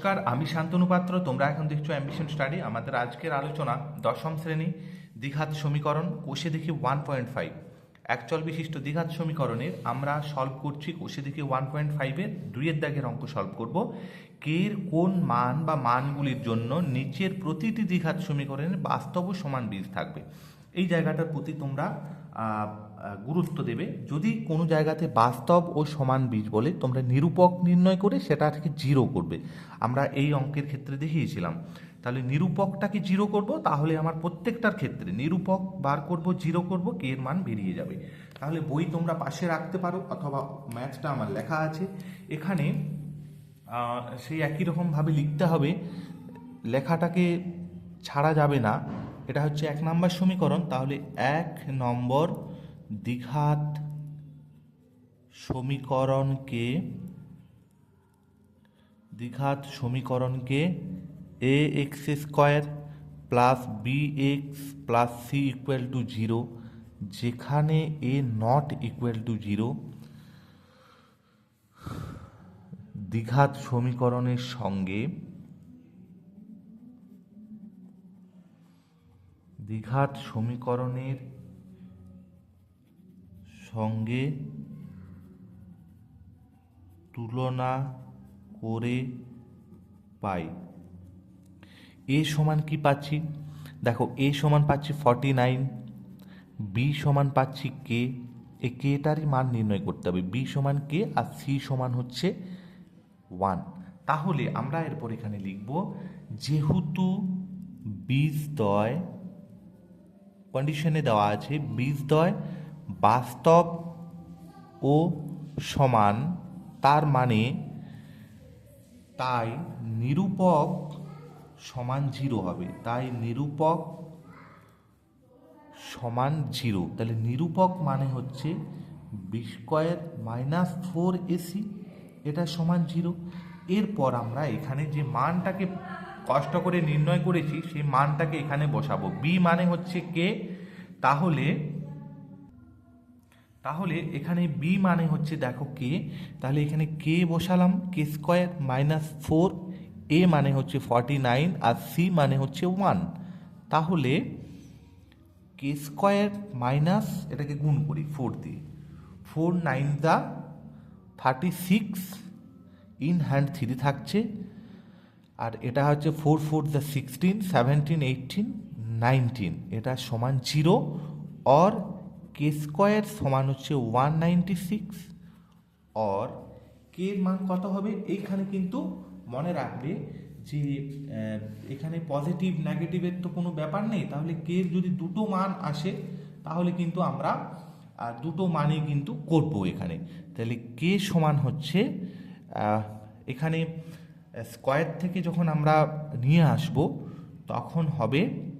নমস্কার, আমি শান্তনু পাত্র। তোমরা এখন দেখছ অ্যাম্বিশন স্টাডি আমাদের আজকের আলোচনা দশম শ্রেণি দ্বিঘাত সমীকরণ, কোষে দেখি ওয়ান পয়েন্ট ফাইভ একচল বিশিষ্ট দ্বিঘাত সমীকরণের আমরা সলভ করছি কোষে দেখি ওয়ান পয়েন্ট ফাইভের দুইয়ের দাগের অঙ্ক সলভ করব। কের কোন মান বা মানগুলির জন্য নিচের প্রতিটি দ্বিঘাত সমীকরণের বাস্তব সমান বীজ থাকবে। এই জায়গাটার প্রতি তোমরা গুরুত্ব দেবে। যদি কোনো জায়গাতে বাস্তব ও সমান বীজ বলে তোমরা নিরূপক নির্ণয় করে সেটা থেকে জিরো করবে। আমরা এই অঙ্কের ক্ষেত্রে দেখিয়েছিলাম। তাহলে নিরূপকটাকে জিরো করব, তাহলে আমার প্রত্যেকটার ক্ষেত্রে নিরূপক বার করব, জিরো করব, কে এর মান বেরিয়ে যাবে। তাহলে বই তোমরা পাশে রাখতে পারো, অথবা ম্যাথটা আমার লেখা আছে। এখানে সেই একই রকমভাবে লিখতে হবে। লেখাটাকে ছাড়া যাবে না। এটা হচ্ছে এক নম্বর সমীকরণ, তাহলে এক নম্বর দ্বিঘাত সমীকরণকে দ্বিঘাত সমীকরণকে A x square plus B x plus C equal to zero যেখানে A not equal to zero দ্বিঘাত সমীকরণের সঙ্গে দ্বিঘাত সমীকরণের সঙ্গে তুলনা করে পাই। এ সমান কি পাচ্ছি? দেখো, এ সমান পাচ্ছি ফর্টি নাইন বি সমান পাচ্ছি কে এ কেটারই মান নির্ণয় করতে হবে। বি সমান কে আর সি সমান হচ্ছে ওয়ান তাহলে আমরা এরপর এখানে লিখব, যেহেতু বীজদ্বয় কন্ডিশনে দেওয়া আছে, বীজদ্বয় বাস্তব ও সমান, তার মানে তাই নিরূপক সমান জিরো হবে। তাই নিরূপক সমান জিরো তাহলে নিরূপক মানে হচ্ছে B square minus four AC এটা সমান জিরো এরপর আমরা এখানে যে মানটাকে কষ্ট করে নির্ণয় করেছি, সেই মানটাকে এখানে বসাবো। বি মানে হচ্ছে কে? তাহলে তাহলে এখানে বি মানে হচ্ছে দেখো কে। তাহলে এখানে কে বসালাম? K square minus four A মানে হচ্ছে ফর্টি নাইন আর সি মানে হচ্ছে ওয়ান তাহলে কে স্কোয়ার মাইনাস এটাকে গুণ করি ফোর দিয়ে। Four nine the thirty six in hand three থাকছে। আর এটা হচ্ছে four four the sixteen, seventeen eighteen nineteen. এটা সমান জিরো অর কে স্কোয়ার সমান হচ্ছে one ninety six or K মান কত হবে? এইখানে কিন্তু মনে রাখবে যে এখানে পজিটিভ নেগেটিভের তো কোনো ব্যাপার নেই। তাহলে কে যদি দুটো মান আসে, তাহলে কিন্তু আমরা দুটো মানে কিন্তু করব এখানে। তাহলে কে সমান হচ্ছে এখানে স্কোয়ার থেকে যখন আমরা নিয়ে আসব, তখন হবে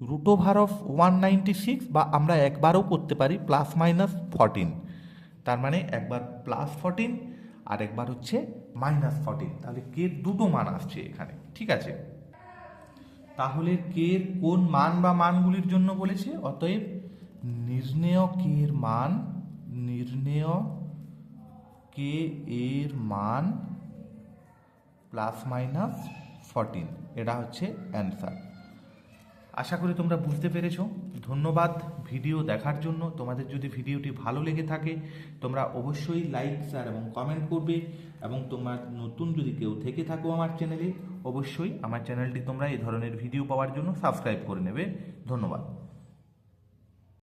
root over of one six বা আমরা একবারও করতে পারি প্লাস মাইনাস ফরটিন তার মানে একবার প্লাস ফরটিন আর একবার হচ্ছে মাইনাস ফরটিন তাহলে কে দুটো মান আসছে এখানে, ঠিক আছে? তাহলে কে কোন মান বা মানগুলির জন্য বলেছে? অতএব নির্ণেয় কে এর মান, নির্ণেয় কে এর মান প্লাস মাইনাস ফরটিন। এটা হচ্ছে অ্যান্সার। আশা করি তোমরা বুঝতে পেরেছ। ধন্যবাদ ভিডিও দেখার জন্য। তোমাদের যদি ভিডিওটি ভালো লেগে থাকে, তোমরা অবশ্যই লাইক, শেয়ার এবং কমেন্ট করবে। এবং তোমার নতুন যদি কেউ থেকে থাকো আমার চ্যানেলে, অবশ্যই আমার চ্যানেলটি তোমরা এই ধরনের ভিডিও পাওয়ার জন্য সাবস্ক্রাইব করে নেবে। ধন্যবাদ।